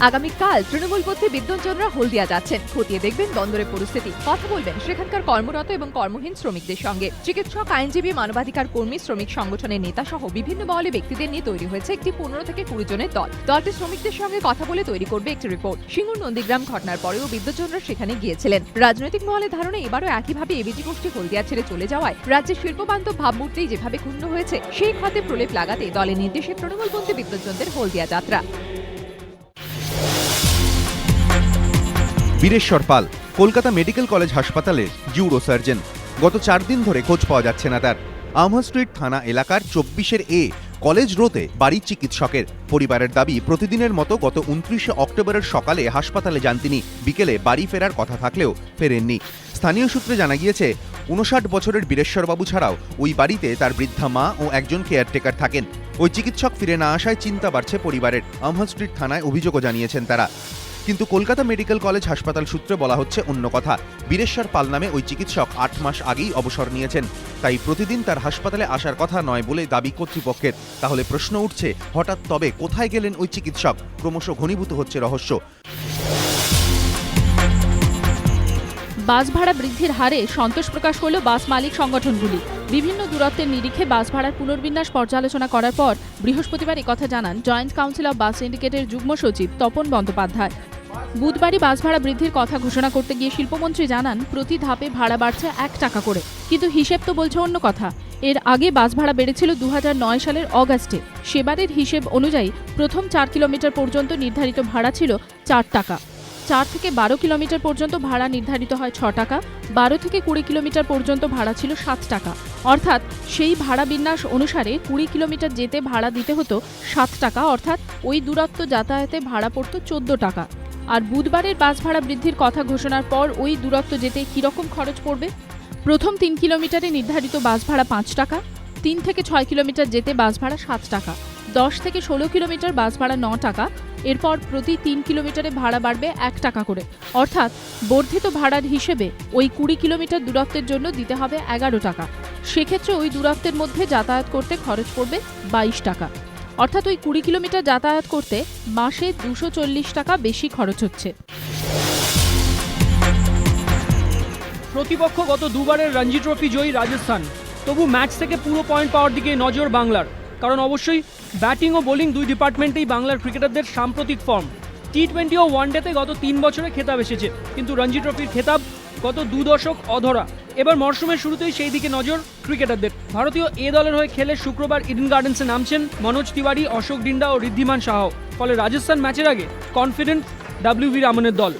আগামীকাল তৃণমূল পথে বিদ্যুৎজনরা হলদিয়া যাচ্ছেন। খতিয়ে দেখবেন বন্দরের পরিস্থিতি। কথা বলবেন সেখানকার কর্মরত এবং কর্মহীন শ্রমিকদের সঙ্গে। চিকিৎসক, আইনজীবী, মানবাধিকার কর্মী, শ্রমিক সংগঠনের নেতা সহ বিভিন্ন মহলে ব্যক্তিদের নিয়ে তৈরি হয়েছে একটি পনেরো থেকে কুড়ি জনের দল। দলটি শ্রমিকদের সঙ্গে কথা বলে তৈরি করবে একটি রিপোর্ট সিঙ্গুর নন্দীগ্রাম ঘটনার পরেও বিদ্যুৎজনরা সেখানে গিয়েছিলেন। রাজনৈতিক মহলে ধারণা এবারও একইভাবে এবিজি গোষ্ঠী হলদিয়া ছেড়ে চলে যাওয়ায় রাজ্যের শিল্পবান্ধব ভাবমূর্তি যেভাবে ক্ষুণ্ণ হয়েছে, সেই খাতে প্রলেপ লাগাতে দলের নির্দেশে তৃণমূল তৃণমূলপন্থী বিদ্যুৎজনদের হলদিয়া যাত্রা। বীরেশ্বর পাল, কলকাতা মেডিকেল কলেজ হাসপাতালে জিউরো সার্জন গত চার দিন ধরে খোঁজ পাওয়া যাচ্ছে না তার। আমহা স্ট্রিট থানা এলাকার চব্বিশের এ কলেজ রোতে বাড়ির চিকিৎসকের। পরিবারের দাবি, প্রতিদিনের মতো গত উনত্রিশে অক্টোবরের সকালে হাসপাতালে যান তিনি। বিকেলে বাড়ি ফেরার কথা থাকলেও ফেরেননি। স্থানীয় সূত্রে জানা গিয়েছে, উনষাট বছরের বীরেশ্বরবাবু ছাড়াও ওই বাড়িতে তার বৃদ্ধা মা ও একজন কেয়ারটেকার থাকেন। ওই চিকিৎসক ফিরে না আসায় চিন্তা বাড়ছে পরিবারের। আমহা স্ট্রিট থানায় অভিযোগও জানিয়েছেন তারা। কিন্তু কলকাতা মেডিকেল কলেজ হাসপাতাল সূত্রে বলা হচ্ছে অন্য কথা। বীরেশ্বর পাল নামে ওই চিকিৎসক আট মাস আগেই অবসর নিয়েছেন। তাই প্রতিদিন তার হাসপাতালে আসার কথা নয় বলে দাবি কর্তৃপক্ষের। তাহলে প্রশ্ন উঠছে, হঠাৎ তবে কোথায় গেলেন ওই চিকিৎসক? ক্রমশ ঘনীভূত হচ্ছে রহস্য। বাস ভাড়া বৃদ্ধির হারে সন্তোষ প্রকাশ করল বাস মালিক সংগঠনগুলি। বিভিন্ন দূরত্বের নিরিখে বাস ভাড়ার পুনর্বিন্যাস পর্যালোচনা করার পর বৃহস্পতিবার কথা জানান জয়েন্ট কাউন্সিল অব বাস সিন্ডিকেটের যুগ্ম সচিব তপন বন্দ্যোপাধ্যায়। বুধবারই বাস ভাড়া বৃদ্ধির কথা ঘোষণা করতে গিয়ে শিল্পমন্ত্রী জানান, প্রতি ধাপে ভাড়া বাড়ছে এক টাকা করে। কিন্তু হিসেব তো বলছে অন্য কথা। এর আগে বাস ভাড়া বেড়েছিল দু হাজার নয় সালের অগাস্টে। সেবারের হিসেব অনুযায়ী প্রথম চার কিলোমিটার পর্যন্ত নির্ধারিত ভাড়া ছিল চার টাকা। চার থেকে বারো কিলোমিটার পর্যন্ত ভাড়া নির্ধারিত হয় ছ টাকা, বারো থেকে কুড়ি কিলোমিটার পর্যন্ত ভাড়া ছিল সাত টাকা। অর্থাৎ সেই ভাড়া বিন্যাস অনুসারে কুড়ি কিলোমিটার যেতে ভাড়া দিতে হতো সাত টাকা, অর্থাৎ ওই দূরত্ব যাতায়াতে ভাড়া পড়তো চোদ্দ টাকা। আর বুধবারের বাস ভাড়া বৃদ্ধির কথা ঘোষণার পর ওই দূরত্ব যেতে কীরকম খরচ পড়বে? প্রথম তিন কিলোমিটারে নির্ধারিত বাস ভাড়া পাঁচ টাকা, তিন থেকে ছয় কিলোমিটার যেতে বাস ভাড়া সাত টাকা, দশ থেকে ষোলো কিলোমিটার বাস ভাড়া ন টাকা, এরপর প্রতি তিন কিলোমিটারে ভাড়া বাড়বে এক টাকা করে। অর্থাৎ বর্ধিত ভাড়ার হিসেবে ওই কুড়ি কিলোমিটার দূরত্বের জন্য দিতে হবে এগারো টাকা। সেক্ষেত্রে ওই দূরত্বের মধ্যে যাতায়াত করতে খরচ পড়বে বাইশ টাকা। অর্থাৎ ওই কুড়ি কিলোমিটার যাতায়াত করতে মাসে দুশো চল্লিশ টাকা বেশি খরচ হচ্ছে। প্রতিপক্ষ গত দুবারের রঞ্জি ট্রফি জয়ী রাজস্থান। তবু ম্যাচ থেকে পুরো পয়েন্ট পাওয়ার দিকে নজর বাংলার। কারণ অবশ্যই ব্যাটিং ও বোলিং দুই ডিপার্টমেন্টেই বাংলার ক্রিকেটারদের সাম্প্রতিক ফর্ম। টি টোয়েন্টি ও ওয়ানডেতে গত তিন বছরে খেতাব এসেছে। কিন্তু রঞ্জি ট্রফির খেতাব গত দু দশক অধরা। এবার মরশুমের শুরুতেই সেই দিকে নজর ক্রিকেটারদের। ভারতীয় এ দলের হয়ে খেলে শুক্রবার ইডেন গার্ডেন্সে নামছেন মনোজ তিওয়ারি, অশোক ডিন্ডা ও ঋদ্ধিমান সাহাও ফলে রাজস্থান ম্যাচের আগে কনফিডেন্ট ডাব্লিউ ভি রামনের দল।